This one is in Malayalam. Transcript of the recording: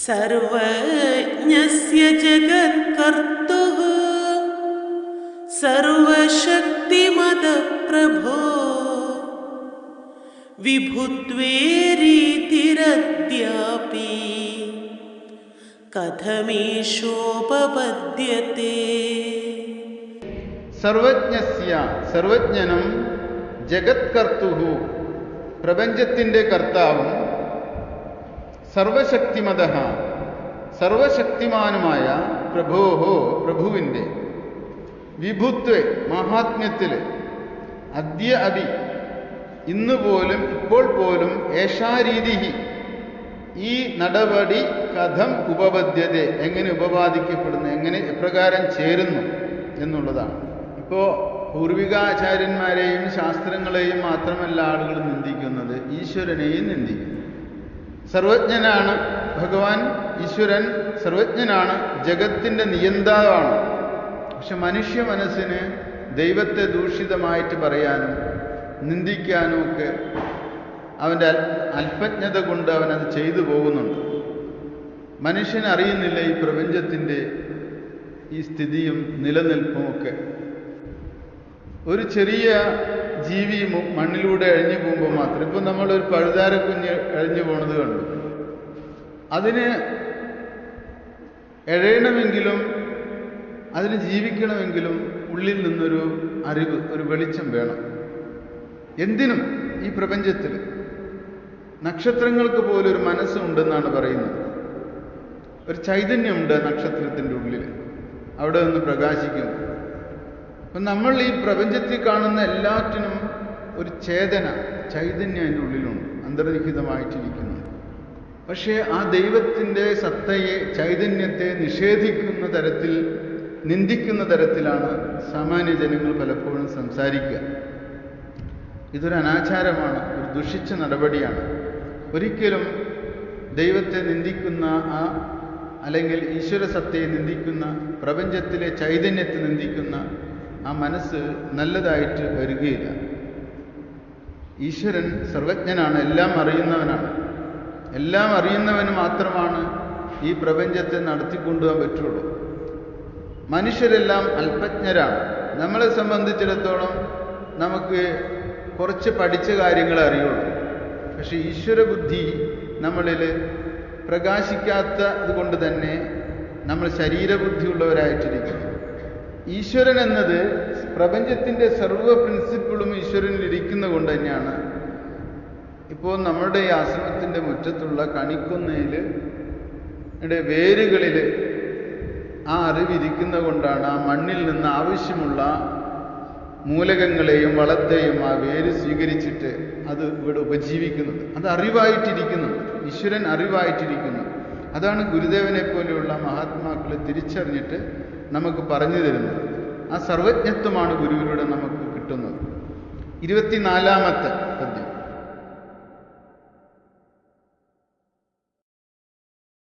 സർവജ്ഞസ്യ ജഗത്കർത്തു സർവശക്തിമത പ്രഭോ വിഭുത്വേരീതിരദ്യാപി കഥമീശോപപദ്യത്തെ. സർവജ്ഞസ്യ സർവജ്ഞനും ജഗത്കർത്തുഹു. പ്രപഞ്ചത്തിന്റെ കർത്താവും സർവശക്തിമത സർവശക്തിമാനുമായ പ്രഭോഹോ പ്രഭുവിന്റെ വിഭുത്വ മഹാത്മ്യത്തിൽ അദ്യ അഭി ഇന്ന് പോലും ഇപ്പോൾ പോലും ഏഷാരീതി ഈ നടപടി കഥം ഉപപദ്ധ്യത എങ്ങനെ ഉപപാദിക്കപ്പെടുന്നു എങ്ങനെ എപ്രകാരം ചേരുന്നു എന്നുള്ളതാണ്. ഇപ്പോൾ പൂർവികാചാര്യന്മാരെയും ശാസ്ത്രങ്ങളെയും മാത്രമല്ല ആളുകൾ നിന്ദിക്കുന്നത് ഈശ്വരനെയും നിന്ദിക്കുന്നു. സർവജ്ഞനാണ് ഭഗവാൻ ഈശ്വരൻ സർവജ്ഞനാണ് ജഗത്തിന്റെ നിയന്താവാണ്. പക്ഷെ മനുഷ്യ മനസ്സിന് ദൈവത്തെ ദൂഷിതമായിട്ട് പറയാനും നിന്ദിക്കാനും ഒക്കെ അവന്റെ അല്പജ്ഞത കൊണ്ട് അവനത് ചെയ്തു പോകുന്നുണ്ട്. മനുഷ്യൻ അറിയുന്നില്ല ഈ പ്രപഞ്ചത്തിന്റെ ഈ സ്ഥിതിയും നിലനിൽപ്പും ഒക്കെ. ഒരു ചെറിയ ജീവി മണ്ണിലൂടെ അഴിഞ്ഞു പോകുമ്പോൾ മാത്രം. ഇപ്പം നമ്മളൊരു പഴുതാര കുഞ്ഞ് അഴിഞ്ഞു പോണത് കണ്ടു. അതിന് എഴയണമെങ്കിലും അതിന് ജീവിക്കണമെങ്കിലും ഉള്ളിൽ നിന്നൊരു അറിവ് ഒരു വെളിച്ചം വേണം. എന്തിനും ഈ പ്രപഞ്ചത്തിൽ. നക്ഷത്രങ്ങൾക്ക് പോലും ഒരു മനസ്സുണ്ടെന്നാണ് പറയുന്നത്. ഒരു ചൈതന്യമുണ്ട് നക്ഷത്രത്തിന്റെ ഉള്ളിൽ. അവിടെ നിന്ന് പ്രകാശിക്കുന്നു. അപ്പം നമ്മൾ ഈ പ്രപഞ്ചത്തിൽ കാണുന്ന എല്ലാറ്റിനും ഒരു ചേതന ചൈതന്യം അതിന്റെ ഉള്ളിലുണ്ട്. അന്തർലിഖിതമായിട്ടിരിക്കുന്നുണ്ട് പക്ഷേ ആ ദൈവത്തിന്റെ സത്തയെ ചൈതന്യത്തെ നിഷേധിക്കുന്ന തരത്തിൽ നിന്ദിക്കുന്ന തരത്തിലാണ് സാമാന്യ ജനങ്ങൾ പലപ്പോഴും സംസാരിക്കുക. ഇതൊരു അനാചാരമാണ് ഒരു ദുഷിച്ച നടപടിയാണ്. ഒരിക്കലും ദൈവത്തെ നിന്ദിക്കുന്ന ആ അല്ലെങ്കിൽ ഈശ്വര സത്തയെ നിന്ദിക്കുന്ന പ്രപഞ്ചത്തിലെ ചൈതന്യത്തെ നിന്ദിക്കുന്ന ആ മനസ്സ് നല്ലതായിട്ട് വരികയില്ല. ഈശ്വരൻ സർവജ്ഞനാണ് എല്ലാം അറിയുന്നവനാണ്. എല്ലാം അറിയുന്നവന് മാത്രമാണ് ഈ പ്രപഞ്ചത്തെ നടത്തിക്കൊണ്ടുപോകാൻ പറ്റുള്ളൂ. മനുഷ്യരെല്ലാം അല്പജ്ഞരാണ്. നമ്മളെ സംബന്ധിച്ചിടത്തോളം നമുക്ക് കുറച്ച് പഠിച്ച കാര്യങ്ങൾ അറിയുള്ളൂ. പക്ഷെ ഈശ്വര ബുദ്ധി നമ്മളിൽ പ്രകാശിക്കാത്തത് കൊണ്ട് തന്നെ നമ്മൾ ശരീരബുദ്ധിയുള്ളവരായിട്ടിരിക്കുന്നു. ഈശ്വരൻ എന്നത് പ്രപഞ്ചത്തിന്റെ സർവ പ്രിൻസിപ്പിളും ഈശ്വരനിൽ ഇരിക്കുന്ന കൊണ്ട് തന്നെയാണ്. ഇപ്പോൾ നമ്മുടെ ഈ ആശ്രമത്തിന്റെ മുറ്റത്തുള്ള കണിക്കുന്നയിൽ വേരുകളിൽ ആ അറിവിരിക്കുന്ന കൊണ്ടാണ് ആ മണ്ണിൽ നിന്ന് ആവശ്യമുള്ള മൂലകങ്ങളെയും വളത്തെയും ആ വേര് സ്വീകരിച്ചിട്ട് അത് ഇവിടെ ഉപജീവിക്കുന്നത് അത് അറിവായിട്ടിരിക്കുന്നു. ഈശ്വരൻ അറിവായിട്ടിരിക്കുന്നു. അതാണ് ഗുരുദേവനെ പോലെയുള്ള മഹാത്മാക്കളെ തിരിച്ചറിഞ്ഞിട്ട് നമുക്ക് പറഞ്ഞു തരുന്നത്. ആ സർവജ്ഞത്വമാണ് ഗുരുവിലൂടെ നമുക്ക് കിട്ടുന്നത്. ഇരുപത്തിനാലാമത്തെ പദ്യം.